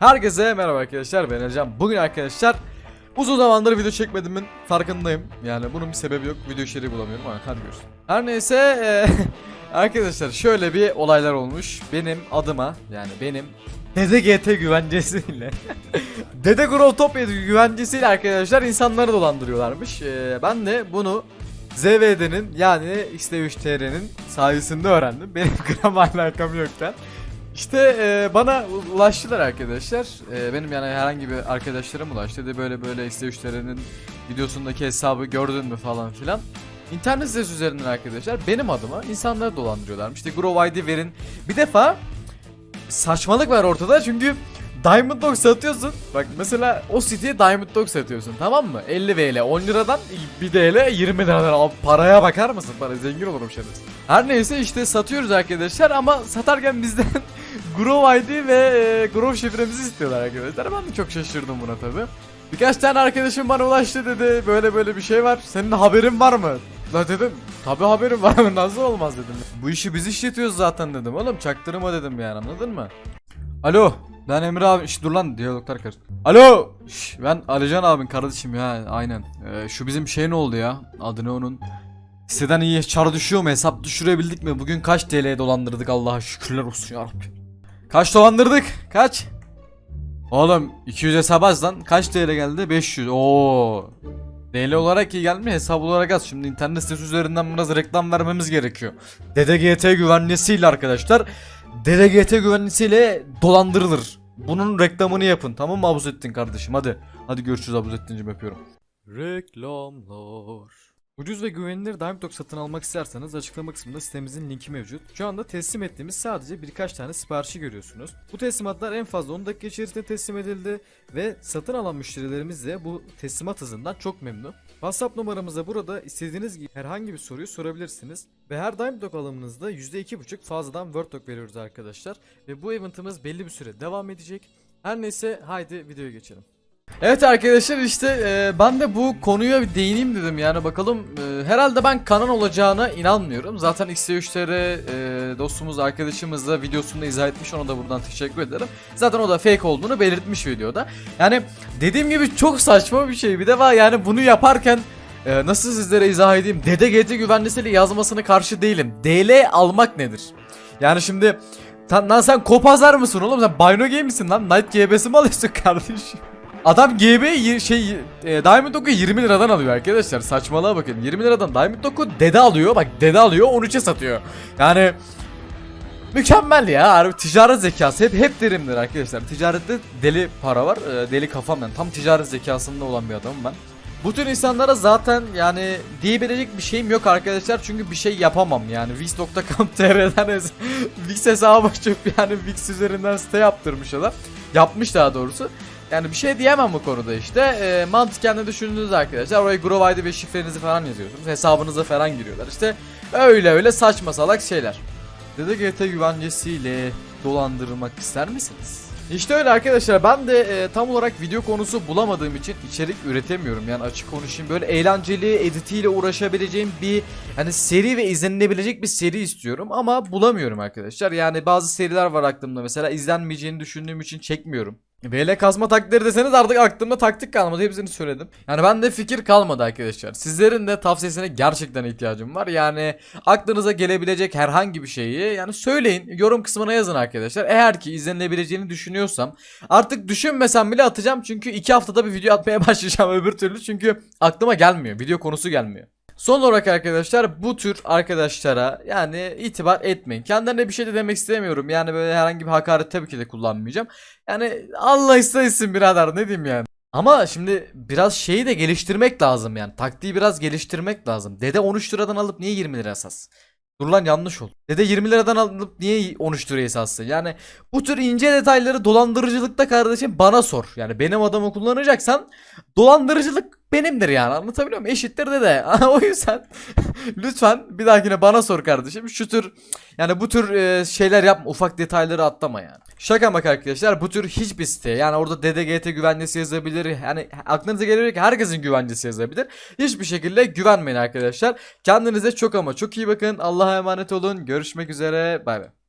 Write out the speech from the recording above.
Herkese merhaba arkadaşlar ben Ercan. Bugün arkadaşlar uzun zamandır video çekmediğimin farkındayım. Yani bunun bir sebebi yok. Video içeriği bulamıyorum ama hadi görüşürüz. Her neyse e, arkadaşlar şöyle bir olaylar olmuş. Benim adıma yani benim Dede GT güvencesiyle Dede Growtopia güvencesiyle arkadaşlar insanları dolandırıyorlarmış. E, ben de bunu ZVD'nin yani X3TR'nin sayesinde öğrendim. Benim gram alakam yokken. İşte e, bana ulaştılar arkadaşlar. E, benim yani herhangi bir arkadaşlarım ulaştı. Dedi böyle böyle X3TR'nin videosundaki hesabı gördün mü falan filan. İnternet sitesi üzerinden arkadaşlar benim adıma insanları dolandırıyorlarmış. İşte Grow ID verin. Bir defa saçmalık var ortada çünkü Diamond Dog satıyorsun. Bak mesela o siteye Diamond Dog satıyorsun tamam mı? 50 VL 10 liradan bir DL 20 liradan Abi paraya bakar mısın? Para zengin olurum şerefsiz. Her neyse işte satıyoruz arkadaşlar ama satarken bizden Grow ID ve e, Grow şifremizi istiyorlar arkadaşlar. Ben de çok şaşırdım buna tabi. Birkaç tane arkadaşım bana ulaştı dedi böyle böyle bir şey var. Senin haberin var mı? La dedim tabi haberim var mı nasıl olmaz dedim. Bu işi biz işletiyoruz zaten dedim oğlum çaktırma dedim yani anladın mı? Alo ben Emre abi Şş, dur lan diyaloglar karıştı. Alo Şş, ben Alican abin kardeşim ya aynen. Ee, şu bizim şey ne oldu ya adı ne onun? Siteden iyi çar düşüyor mu hesap düşürebildik mi? Bugün kaç TL'ye dolandırdık Allah'a şükürler olsun ya Kaç dolandırdık? Kaç? Oğlum 200 hesap az lan. Kaç TL geldi? 500. Oo. TL olarak iyi gelmiyor hesap olarak az. Şimdi internet sitesi üzerinden biraz reklam vermemiz gerekiyor. DDGT güvenlisiyle arkadaşlar. DDGT güvenlisiyle dolandırılır. Bunun reklamını yapın. Tamam mı Abuzettin kardeşim? Hadi. Hadi görüşürüz Abuzettin'cim yapıyorum. Reklamlar. Ucuz ve güvenilir Diamond Dog satın almak isterseniz açıklama kısmında sitemizin linki mevcut. Şu anda teslim ettiğimiz sadece birkaç tane siparişi görüyorsunuz. Bu teslimatlar en fazla 10 dakika içerisinde teslim edildi ve satın alan müşterilerimiz de bu teslimat hızından çok memnun. WhatsApp numaramıza burada istediğiniz gibi herhangi bir soruyu sorabilirsiniz. Ve her Diamond Dog alımınızda %2.5 fazladan Word Dog veriyoruz arkadaşlar. Ve bu eventimiz belli bir süre devam edecek. Her neyse haydi videoya geçelim. Evet arkadaşlar işte e, ben de bu konuya bir değineyim dedim yani bakalım e, herhalde ben kanan olacağına inanmıyorum. Zaten X3'lere e, dostumuz arkadaşımız da videosunda izah etmiş ona da buradan teşekkür ederim. Zaten o da fake olduğunu belirtmiş videoda. Yani dediğim gibi çok saçma bir şey bir de var yani bunu yaparken e, nasıl sizlere izah edeyim DDGT güvenlisiyle yazmasına karşı değilim. DL almak nedir? Yani şimdi lan sen kopazar mısın oğlum sen Bino Game misin lan? Night GB'si mi alıyorsun kardeşim? Adam GB şey e, Diamond Dog'u 20 liradan alıyor arkadaşlar. Saçmalığa bakın. 20 liradan Diamond Dog'u dede alıyor. Bak dede alıyor 13'e satıyor. Yani mükemmel ya. Harbi ticaret zekası hep hep derimdir arkadaşlar. Ticarette deli para var. e, deli kafam yani. Tam ticaret zekasında olan bir adamım ben. Bu tür insanlara zaten yani diyebilecek bir şeyim yok arkadaşlar çünkü bir şey yapamam yani Wix.com.tr'den Wix hesabı açıp yani Wix üzerinden site yaptırmış adam yapmış daha doğrusu yani bir şey diyemem bu konuda işte. E, mantıken de düşündüğünüz arkadaşlar oraya Grow ID ve şifrenizi falan yazıyorsunuz. Hesabınıza falan giriyorlar. İşte öyle öyle saçma salak şeyler. DDGT güvencesiyle dolandırılmak ister misiniz? İşte öyle arkadaşlar ben de e, tam olarak video konusu bulamadığım için içerik üretemiyorum yani açık konuşayım böyle eğlenceli editiyle uğraşabileceğim bir hani seri ve izlenilebilecek bir seri istiyorum ama bulamıyorum arkadaşlar yani bazı seriler var aklımda mesela izlenmeyeceğini düşündüğüm için çekmiyorum VL kazma taktikleri deseniz artık aklımda taktik kalmadı hepsini söyledim. Yani bende fikir kalmadı arkadaşlar. Sizlerin de tavsiyesine gerçekten ihtiyacım var. Yani aklınıza gelebilecek herhangi bir şeyi yani söyleyin. Yorum kısmına yazın arkadaşlar. Eğer ki izlenilebileceğini düşünüyorsam artık düşünmesem bile atacağım. Çünkü iki haftada bir video atmaya başlayacağım öbür türlü. Çünkü aklıma gelmiyor. Video konusu gelmiyor. Son olarak arkadaşlar bu tür arkadaşlara yani itibar etmeyin. Kendilerine bir şey de demek istemiyorum. Yani böyle herhangi bir hakaret tabii ki de kullanmayacağım. Yani Allah istesin birader ne diyeyim yani. Ama şimdi biraz şeyi de geliştirmek lazım yani. Taktiği biraz geliştirmek lazım. Dede 13 liradan alıp niye 20 lira esas? Dur lan yanlış oldu. Dede 20 liradan alıp niye 13 liraya satsın? Yani bu tür ince detayları dolandırıcılıkta kardeşim bana sor. Yani benim adamı kullanacaksan dolandırıcılık benimdir yani anlatabiliyor muyum? Eşittir de de. o yüzden lütfen bir dahakine bana sor kardeşim. Şu tür yani bu tür e, şeyler yapma ufak detayları atlama yani. Şaka bak arkadaşlar bu tür hiçbir site yani orada DDGT güvencesi yazabilir. Yani aklınıza ki herkesin güvencesi yazabilir. Hiçbir şekilde güvenmeyin arkadaşlar. Kendinize çok ama çok iyi bakın. Allah'a emanet olun. Görüşmek üzere. Bay bay.